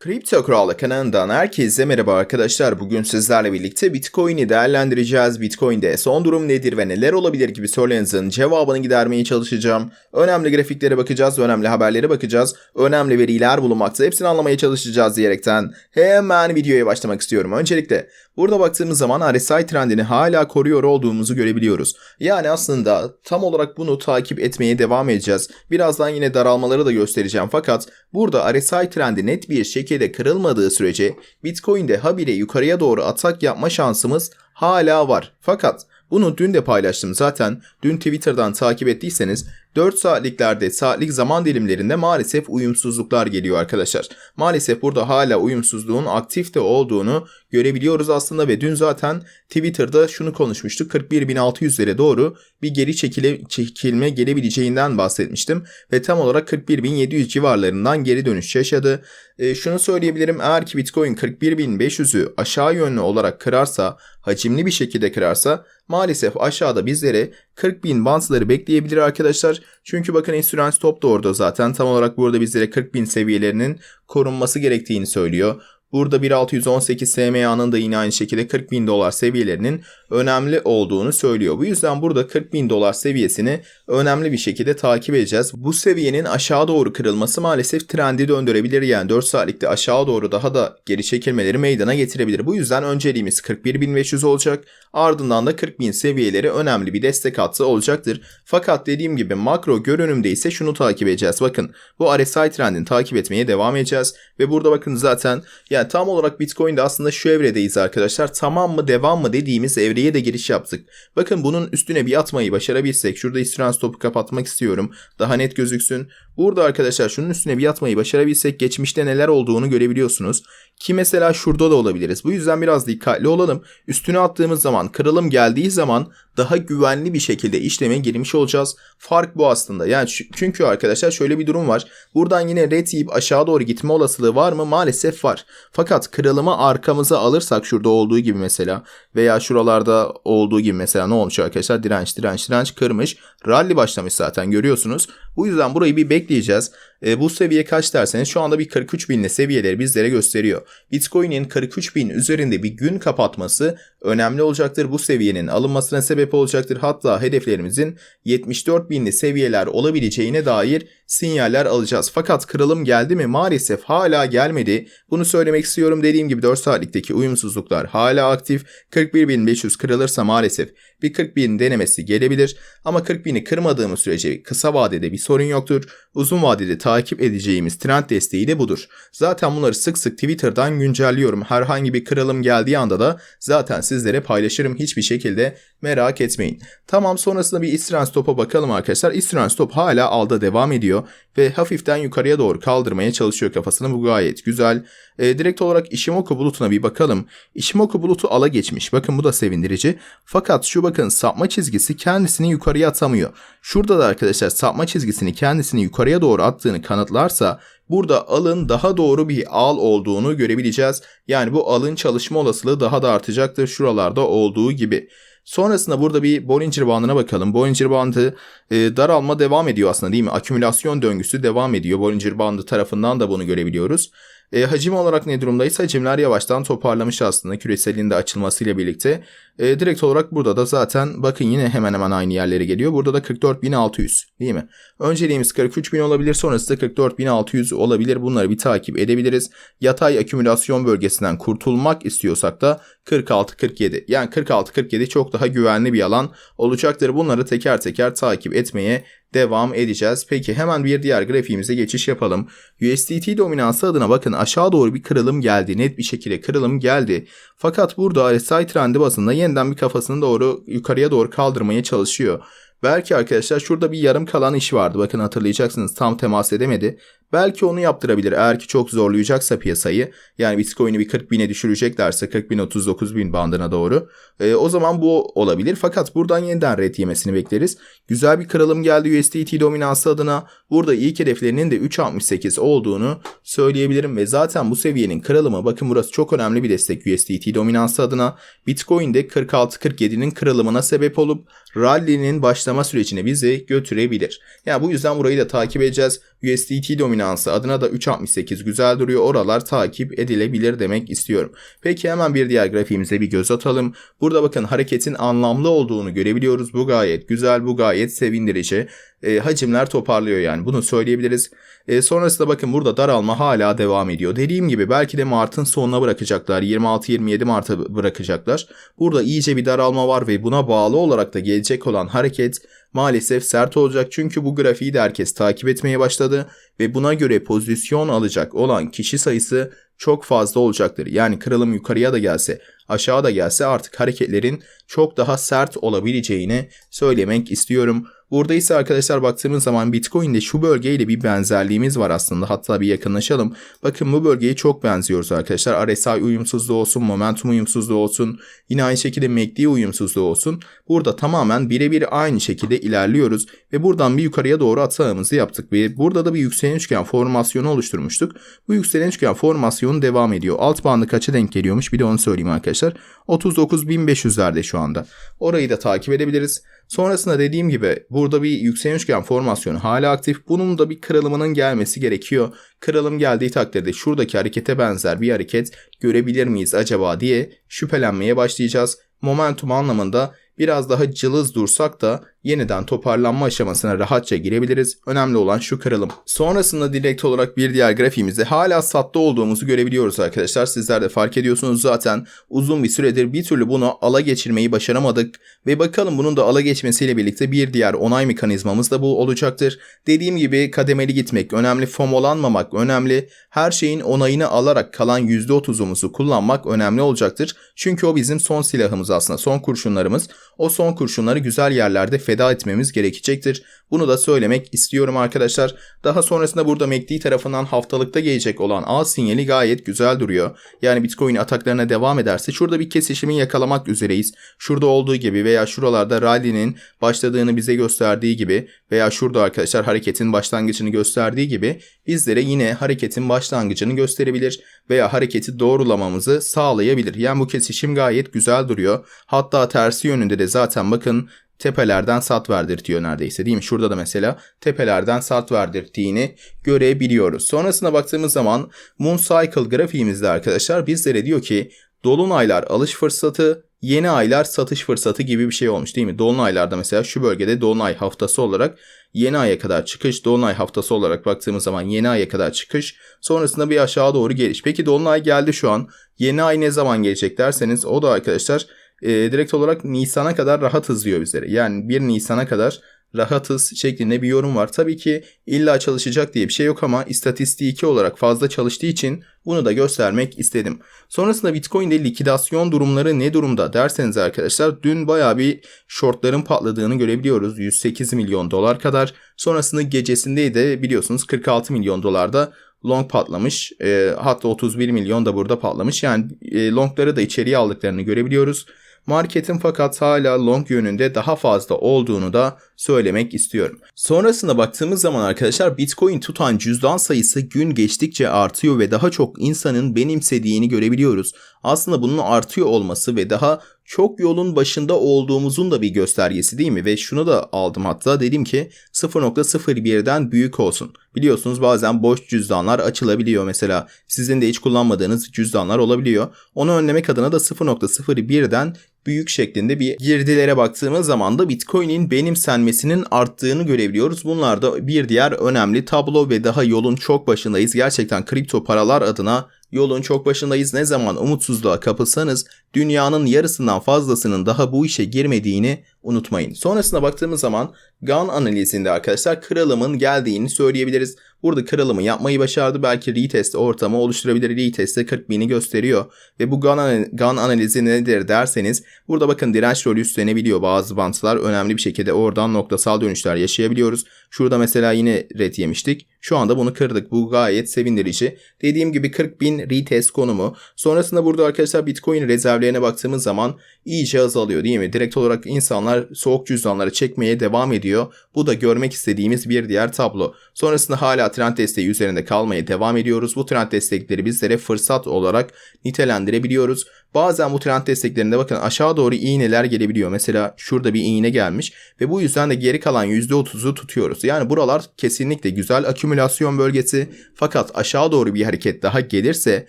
Kripto Kralı kanalından herkese merhaba arkadaşlar. Bugün sizlerle birlikte Bitcoin'i değerlendireceğiz. Bitcoin'de son durum nedir ve neler olabilir gibi sorulerinizin cevabını gidermeye çalışacağım. Önemli grafiklere bakacağız, önemli haberlere bakacağız, önemli veriler bulunmakta. Hepsini anlamaya çalışacağız diyerekten hemen videoya başlamak istiyorum. Öncelikle burada baktığımız zaman RSI trendini hala koruyor olduğumuzu görebiliyoruz. Yani aslında tam olarak bunu takip etmeye devam edeceğiz. Birazdan yine daralmaları da göstereceğim fakat burada RSI trendi net bir şekilde şekilde kırılmadığı sürece Bitcoin'de habire yukarıya doğru atak yapma şansımız hala var. Fakat bunu dün de paylaştım zaten. Dün Twitter'dan takip ettiyseniz 4 saatliklerde saatlik zaman dilimlerinde maalesef uyumsuzluklar geliyor arkadaşlar. Maalesef burada hala uyumsuzluğun aktifte olduğunu görebiliyoruz aslında ve dün zaten Twitter'da şunu konuşmuştuk. 41.600'lere doğru bir geri çekile, çekilme gelebileceğinden bahsetmiştim. Ve tam olarak 41.700 civarlarından geri dönüş yaşadı. E, şunu söyleyebilirim eğer ki Bitcoin 41.500'ü aşağı yönlü olarak kırarsa, hacimli bir şekilde kırarsa maalesef aşağıda bizlere 40.000 bantları bekleyebilir arkadaşlar. Çünkü bakın Insurance Top da orada zaten tam olarak burada bizlere 40.000 seviyelerinin korunması gerektiğini söylüyor. Burada 1618 SMA'nın da yine aynı şekilde 40 bin dolar seviyelerinin önemli olduğunu söylüyor. Bu yüzden burada 40 bin dolar seviyesini önemli bir şekilde takip edeceğiz. Bu seviyenin aşağı doğru kırılması maalesef trendi döndürebilir. Yani 4 saatlikte aşağı doğru daha da geri çekilmeleri meydana getirebilir. Bu yüzden önceliğimiz 41.500 olacak. Ardından da 40.000 seviyeleri önemli bir destek hattı olacaktır. Fakat dediğim gibi makro görünümde ise şunu takip edeceğiz. Bakın bu RSI trendini takip etmeye devam edeceğiz. Ve burada bakın zaten yani tam olarak Bitcoin'de aslında şu evredeyiz arkadaşlar. Tamam mı devam mı dediğimiz evreye de giriş yaptık. Bakın bunun üstüne bir atmayı başarabilsek. Şurada istirahat stopu kapatmak istiyorum. Daha net gözüksün. Burada arkadaşlar şunun üstüne bir atmayı başarabilsek geçmişte neler olduğunu görebiliyorsunuz. Ki mesela şurada da olabiliriz. Bu yüzden biraz dikkatli olalım. Üstüne attığımız zaman kırılım geldiği zaman daha güvenli bir şekilde işleme girmiş olacağız. Fark bu aslında. Yani çünkü arkadaşlar şöyle bir durum var. Buradan yine red yiyip aşağı doğru gitme olasılığı var mı? Maalesef var. Fakat kırılımı arkamıza alırsak şurada olduğu gibi mesela veya şuralarda olduğu gibi mesela ne olmuş arkadaşlar? Direnç direnç direnç kırmış. Rally başlamış zaten görüyorsunuz. Bu yüzden burayı bir bekleyeceğiz. E, bu seviye kaç derseniz şu anda bir 43 binli seviyeleri bizlere gösteriyor. Bitcoin'in 43 bin üzerinde bir gün kapatması önemli olacaktır. Bu seviyenin alınmasına sebep olacaktır. Hatta hedeflerimizin 74 binli seviyeler olabileceğine dair sinyaller alacağız. Fakat kırılım geldi mi? Maalesef hala gelmedi. Bunu söylemek istiyorum. Dediğim gibi 4 saatlikteki uyumsuzluklar hala aktif. 41.500 kırılırsa maalesef bir 40.000 denemesi gelebilir. Ama 40.000'i kırmadığımız sürece kısa vadede bir sorun yoktur. Uzun vadede takip edeceğimiz trend desteği de budur. Zaten bunları sık sık Twitter'dan güncelliyorum. Herhangi bir kırılım geldiği anda da zaten sizlere paylaşırım. Hiçbir şekilde merak etmeyin. Tamam sonrasında bir Eastern Stop'a bakalım arkadaşlar. Eastern Stop hala alda devam ediyor ve hafiften yukarıya doğru kaldırmaya çalışıyor kafasını. Bu gayet güzel. E, direkt olarak Ishimoku bulutuna bir bakalım. Ishimoku bulutu ala geçmiş. Bakın bu da sevindirici. Fakat şu bakın sapma çizgisi kendisini yukarıya atamıyor. Şurada da arkadaşlar sapma çizgisini kendisini yukarıya doğru attığını kanıtlarsa burada alın daha doğru bir al olduğunu görebileceğiz. Yani bu alın çalışma olasılığı daha da artacaktır şuralarda olduğu gibi. Sonrasında burada bir Bollinger bandına bakalım. Bollinger bandı e, daralma devam ediyor aslında değil mi? Akümülasyon döngüsü devam ediyor. Bollinger bandı tarafından da bunu görebiliyoruz. E, hacim olarak ne durumdaysa hacimler yavaştan toparlamış aslında küreselin de açılmasıyla birlikte. E, direkt olarak burada da zaten bakın yine hemen hemen aynı yerlere geliyor. Burada da 44.600 değil mi? Önceliğimiz 43.000 olabilir sonrasında 44.600 olabilir. Bunları bir takip edebiliriz. Yatay akümülasyon bölgesinden kurtulmak istiyorsak da 46-47 yani 46-47 çok daha güvenli bir alan olacaktır. Bunları teker teker takip etmeye devam edeceğiz. Peki hemen bir diğer grafiğimize geçiş yapalım. USDT dominansı adına bakın aşağı doğru bir kırılım geldi. Net bir şekilde kırılım geldi. Fakat burada RSI trendi basında yeniden bir kafasını doğru yukarıya doğru kaldırmaya çalışıyor. Belki arkadaşlar şurada bir yarım kalan iş vardı. Bakın hatırlayacaksınız tam temas edemedi. Belki onu yaptırabilir eğer ki çok zorlayacaksa piyasayı. Yani Bitcoin'i bir 40 bine düşüreceklerse 40 bin 39 bin bandına doğru. E, o zaman bu olabilir. Fakat buradan yeniden red yemesini bekleriz. Güzel bir kırılım geldi USDT dominansı adına. Burada ilk hedeflerinin de 3.68 olduğunu söyleyebilirim. Ve zaten bu seviyenin kırılımı bakın burası çok önemli bir destek USDT dominansı adına. Bitcoin'de 46-47'nin kırılımına sebep olup rally'nin başlama sürecine bizi götürebilir. Yani bu yüzden burayı da takip edeceğiz. USDT dominansı adına da 3.68 güzel duruyor. Oralar takip edilebilir demek istiyorum. Peki hemen bir diğer grafiğimize bir göz atalım. Burada bakın hareketin anlamlı olduğunu görebiliyoruz. Bu gayet güzel, bu gayet sevindirici. E, hacimler toparlıyor yani bunu söyleyebiliriz. E, sonrasında bakın burada daralma hala devam ediyor. Dediğim gibi belki de Mart'ın sonuna bırakacaklar. 26-27 Mart'a bırakacaklar. Burada iyice bir daralma var ve buna bağlı olarak da gelecek olan hareket maalesef sert olacak. Çünkü bu grafiği de herkes takip etmeye başladı ve buna göre pozisyon alacak olan kişi sayısı çok fazla olacaktır. Yani kırılım yukarıya da gelse, aşağı da gelse artık hareketlerin çok daha sert olabileceğini söylemek istiyorum. Burada ise arkadaşlar baktığımız zaman Bitcoin'de şu bölgeyle bir benzerliğimiz var aslında. Hatta bir yakınlaşalım. Bakın bu bölgeye çok benziyoruz arkadaşlar. RSI uyumsuzluğu olsun, momentum uyumsuzluğu olsun, yine aynı şekilde MACD uyumsuzluğu olsun. Burada tamamen birebir aynı şekilde ilerliyoruz ve buradan bir yukarıya doğru atağımızı yaptık ve burada da bir yükselen üçgen formasyonu oluşturmuştuk. Bu yükselen üçgen formasyonu devam ediyor. Alt bandı kaça denk geliyormuş bir de onu söyleyeyim arkadaşlar. 39.500'lerde şu anda. Orayı da takip edebiliriz. Sonrasında dediğim gibi burada bir yükselen üçgen formasyonu hala aktif. Bunun da bir kırılımının gelmesi gerekiyor. Kırılım geldiği takdirde şuradaki harekete benzer bir hareket görebilir miyiz acaba diye şüphelenmeye başlayacağız. Momentum anlamında biraz daha cılız dursak da yeniden toparlanma aşamasına rahatça girebiliriz. Önemli olan şu kırılım. Sonrasında direkt olarak bir diğer grafiğimizde hala satta olduğumuzu görebiliyoruz arkadaşlar. Sizler de fark ediyorsunuz zaten uzun bir süredir bir türlü bunu ala geçirmeyi başaramadık. Ve bakalım bunun da ala geçmesiyle birlikte bir diğer onay mekanizmamız da bu olacaktır. Dediğim gibi kademeli gitmek önemli, fomolanmamak önemli. Her şeyin onayını alarak kalan %30'umuzu kullanmak önemli olacaktır. Çünkü o bizim son silahımız aslında, son kurşunlarımız. O son kurşunları güzel yerlerde feda etmemiz gerekecektir. Bunu da söylemek istiyorum arkadaşlar. Daha sonrasında burada MACD tarafından haftalıkta gelecek olan A sinyali gayet güzel duruyor. Yani Bitcoin ataklarına devam ederse şurada bir kesişimi yakalamak üzereyiz. Şurada olduğu gibi veya şuralarda rally'nin başladığını bize gösterdiği gibi veya şurada arkadaşlar hareketin başlangıcını gösterdiği gibi bizlere yine hareketin başlangıcını gösterebilir veya hareketi doğrulamamızı sağlayabilir. Yani bu kesişim gayet güzel duruyor. Hatta tersi yönünde de zaten bakın tepelerden sat verdirtiyor neredeyse değil mi? Şurada da mesela tepelerden sat verdirttiğini görebiliyoruz. Sonrasına baktığımız zaman Moon Cycle grafiğimizde arkadaşlar bizlere diyor ki dolunaylar alış fırsatı, yeni aylar satış fırsatı gibi bir şey olmuş değil mi? Dolunaylarda mesela şu bölgede dolunay haftası olarak yeni aya kadar çıkış, dolunay haftası olarak baktığımız zaman yeni aya kadar çıkış, sonrasında bir aşağı doğru geliş. Peki dolunay geldi şu an. Yeni ay ne zaman gelecek derseniz o da arkadaşlar e, direkt olarak Nisan'a kadar rahat hızlıyor bizlere. Yani 1 Nisan'a kadar rahatız şeklinde bir yorum var. Tabii ki illa çalışacak diye bir şey yok ama istatistiki olarak fazla çalıştığı için bunu da göstermek istedim. Sonrasında Bitcoin'de likidasyon durumları ne durumda derseniz arkadaşlar dün baya bir shortların patladığını görebiliyoruz. 108 milyon dolar kadar. Sonrasında gecesinde de biliyorsunuz 46 milyon dolarda long patlamış. E, hatta 31 milyon da burada patlamış. Yani e, longları da içeriye aldıklarını görebiliyoruz. Marketin fakat hala long yönünde daha fazla olduğunu da söylemek istiyorum. Sonrasında baktığımız zaman arkadaşlar Bitcoin tutan cüzdan sayısı gün geçtikçe artıyor ve daha çok insanın benimsediğini görebiliyoruz. Aslında bunun artıyor olması ve daha çok yolun başında olduğumuzun da bir göstergesi değil mi? Ve şunu da aldım hatta dedim ki 0.01'den büyük olsun. Biliyorsunuz bazen boş cüzdanlar açılabiliyor mesela. Sizin de hiç kullanmadığınız cüzdanlar olabiliyor. Onu önlemek adına da 0.01'den büyük şeklinde bir girdilere baktığımız zaman da Bitcoin'in benimsenmesinin arttığını görebiliyoruz. Bunlar da bir diğer önemli tablo ve daha yolun çok başındayız. Gerçekten kripto paralar adına Yolun çok başındayız. Ne zaman umutsuzluğa kapılsanız dünyanın yarısından fazlasının daha bu işe girmediğini unutmayın. Sonrasında baktığımız zaman GAN analizinde arkadaşlar kırılımın geldiğini söyleyebiliriz. Burada kırılımı yapmayı başardı. Belki retest ortamı oluşturabilir. Retest'te 40 bini gösteriyor. Ve bu GAN, GAN analizi nedir derseniz burada bakın direnç rolü üstlenebiliyor bazı bantlar. Önemli bir şekilde oradan noktasal dönüşler yaşayabiliyoruz. Şurada mesela yine red yemiştik. Şu anda bunu kırdık. Bu gayet sevindirici. Dediğim gibi 40 bin retest konumu. Sonrasında burada arkadaşlar Bitcoin rezervlerine baktığımız zaman iyice azalıyor değil mi? Direkt olarak insanlar soğuk cüzdanları çekmeye devam ediyor. Bu da görmek istediğimiz bir diğer tablo. Sonrasında hala trend desteği üzerinde kalmaya devam ediyoruz. Bu trend destekleri bizlere fırsat olarak nitelendirebiliyoruz. Bazen bu trend desteklerinde bakın aşağı doğru iğneler gelebiliyor. Mesela şurada bir iğne gelmiş ve bu yüzden de geri kalan %30'u tutuyoruz. Yani buralar kesinlikle güzel akümülasyon bölgesi. Fakat aşağı doğru bir hareket daha gelirse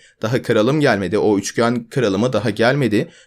daha kırılım gelmedi. O üçgen kırılımı daha gelmedi.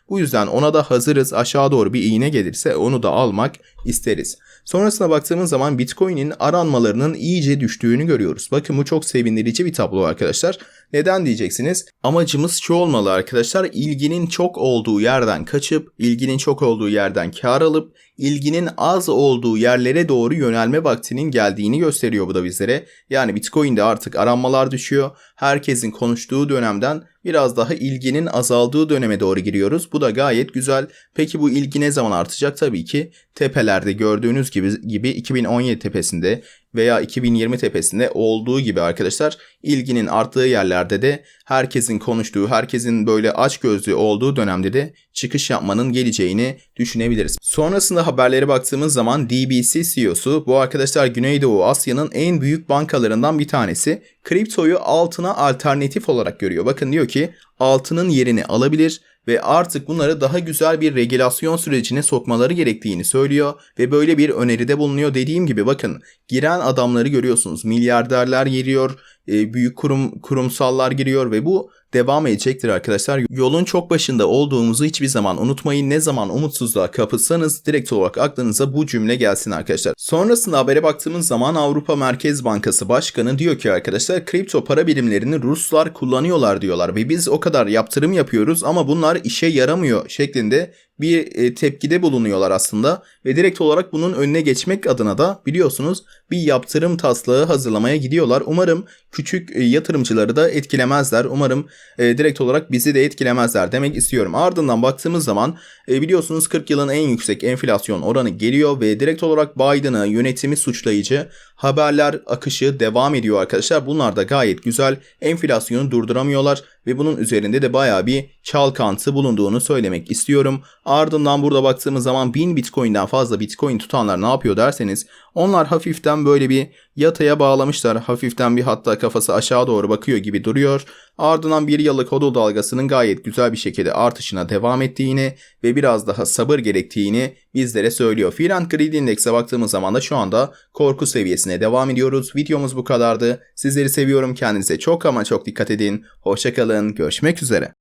Bu yüzden ona da hazırız. Aşağı doğru bir iğne gelirse onu da almak isteriz. Sonrasına baktığımız zaman Bitcoin'in aranmalarının iyice düştüğünü görüyoruz. Bakın bu çok sevindirici bir tablo arkadaşlar. Neden diyeceksiniz? Amacımız şu olmalı arkadaşlar. İlginin çok olduğu yerden kaçıp, ilginin çok olduğu yerden kar alıp, ilginin az olduğu yerlere doğru yönelme vaktinin geldiğini gösteriyor bu da bizlere. Yani Bitcoin'de artık aranmalar düşüyor. Herkesin konuştuğu dönemden biraz daha ilginin azaldığı döneme doğru giriyoruz. Bu da gayet güzel. Peki bu ilgi ne zaman artacak? Tabii ki tepelerde gördüğünüz gibi gibi 2017 tepesinde veya 2020 tepesinde olduğu gibi arkadaşlar ilginin arttığı yerlerde de herkesin konuştuğu, herkesin böyle aç gözlü olduğu dönemde de çıkış yapmanın geleceğini düşünebiliriz. Sonrasında haberlere baktığımız zaman DBC CEO'su bu arkadaşlar Güneydoğu Asya'nın en büyük bankalarından bir tanesi. Kriptoyu altına alternatif olarak görüyor. Bakın diyor ki altının yerini alabilir ve artık bunları daha güzel bir regülasyon sürecine sokmaları gerektiğini söylüyor ve böyle bir öneride bulunuyor. Dediğim gibi bakın giren adamları görüyorsunuz. Milyarderler giriyor, e, büyük kurum kurumsallar giriyor ve bu devam edecektir arkadaşlar. Yolun çok başında olduğumuzu hiçbir zaman unutmayın. Ne zaman umutsuzluğa kapılsanız direkt olarak aklınıza bu cümle gelsin arkadaşlar. Sonrasında habere baktığımız zaman Avrupa Merkez Bankası Başkanı diyor ki arkadaşlar kripto para birimlerini Ruslar kullanıyorlar diyorlar ve biz o kadar yaptırım yapıyoruz ama bunlar işe yaramıyor şeklinde bir e, tepkide bulunuyorlar aslında ve direkt olarak bunun önüne geçmek adına da biliyorsunuz bir yaptırım taslağı hazırlamaya gidiyorlar. Umarım küçük e, yatırımcıları da etkilemezler. Umarım e, direkt olarak bizi de etkilemezler demek istiyorum. Ardından baktığımız zaman biliyorsunuz 40 yılın en yüksek enflasyon oranı geliyor ve direkt olarak Biden'ı yönetimi suçlayıcı haberler akışı devam ediyor arkadaşlar. Bunlar da gayet güzel. Enflasyonu durduramıyorlar ve bunun üzerinde de baya bir çalkantı bulunduğunu söylemek istiyorum. Ardından burada baktığımız zaman 1000 Bitcoin'den fazla Bitcoin tutanlar ne yapıyor derseniz onlar hafiften böyle bir yataya bağlamışlar. Hafiften bir hatta kafası aşağı doğru bakıyor gibi duruyor. Ardından bir yıllık hodl dalgasının gayet güzel bir şekilde artışına devam ettiğini ve biraz daha sabır gerektiğini bizlere söylüyor. Fear and Greed Index'e baktığımız zaman da şu anda korku seviyesine devam ediyoruz. Videomuz bu kadardı. Sizleri seviyorum. Kendinize çok ama çok dikkat edin. Hoşçakalın. Görüşmek üzere.